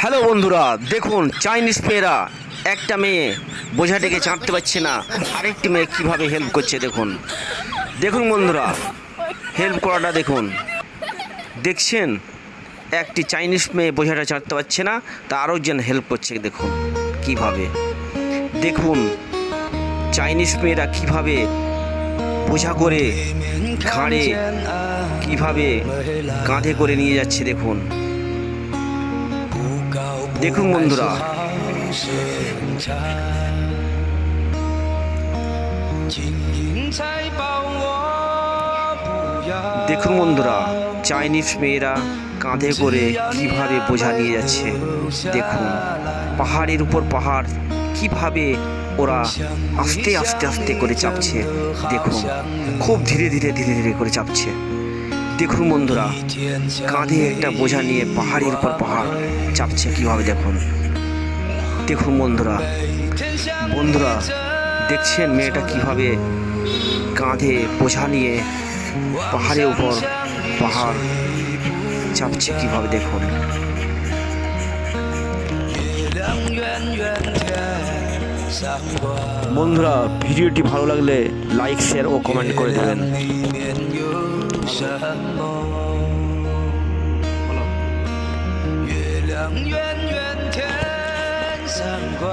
Hello বন্ধুরা, দেখুন Chinese মেয়েরা, একটা মেয়ে বোঝাটাকে চাঁদতে পারছে না। আরেকটি মেয়ে কীভাবে হেল্প করছে দেখুন। দেখুন বন্ধুরা হেল্প করাটা দেখুন। দেখছেন? একটি চাইনিজ মেয়ে বোঝাটা চাঁদতে পারছে না, তা আরও যেন হেল্প করছে দেখুন, কীভাবে। দেখুন চাইনিজ মেয়েরা কীভাবে বোঝা করে, ঘাড়ে কীভাবে কাঁধে করে নিয়ে যাচ্ছে দেখুন। দেখুন বন্ধুরা। দেখুন বন্ধুরা, চাইনিজ মেয়েরা কাঁধে করে কীভাবে বোঝা নিয়ে যাচ্ছে। দেখুন, পাহাড়ের উপর পাহাড়, কীভাবে ওরা আস্তে আস্তে আস্তে করে চাপছে। দেখুন, খুব ধীরে ধীরে ধীরে ধীরে করে চাপছে। দেখুন বন্ধুরা, কাঁধে একটা বোঝা নিয়ে পাহাড়ের উপর পাহাড় চাপছে কীভাবে দেখুন? দেখুন বন্ধুরা বন্ধুরা, দেখছেন মেয়েটা কীভাবে কাঁধে বোঝা নিয়ে পাহাড়ের উপর পাহাড় চাপছে কীভাবে দেখুন? বন্ধুরা, ভিডিওটি ভালো লাগলে লাইক শেয়ার ও কমেন্ট করে দেবেন।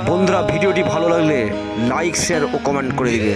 বন্ধুরা ভিডিওটি ভালো লাগলে লাইক শেয়ার ও কমেন্ট করে দিবে।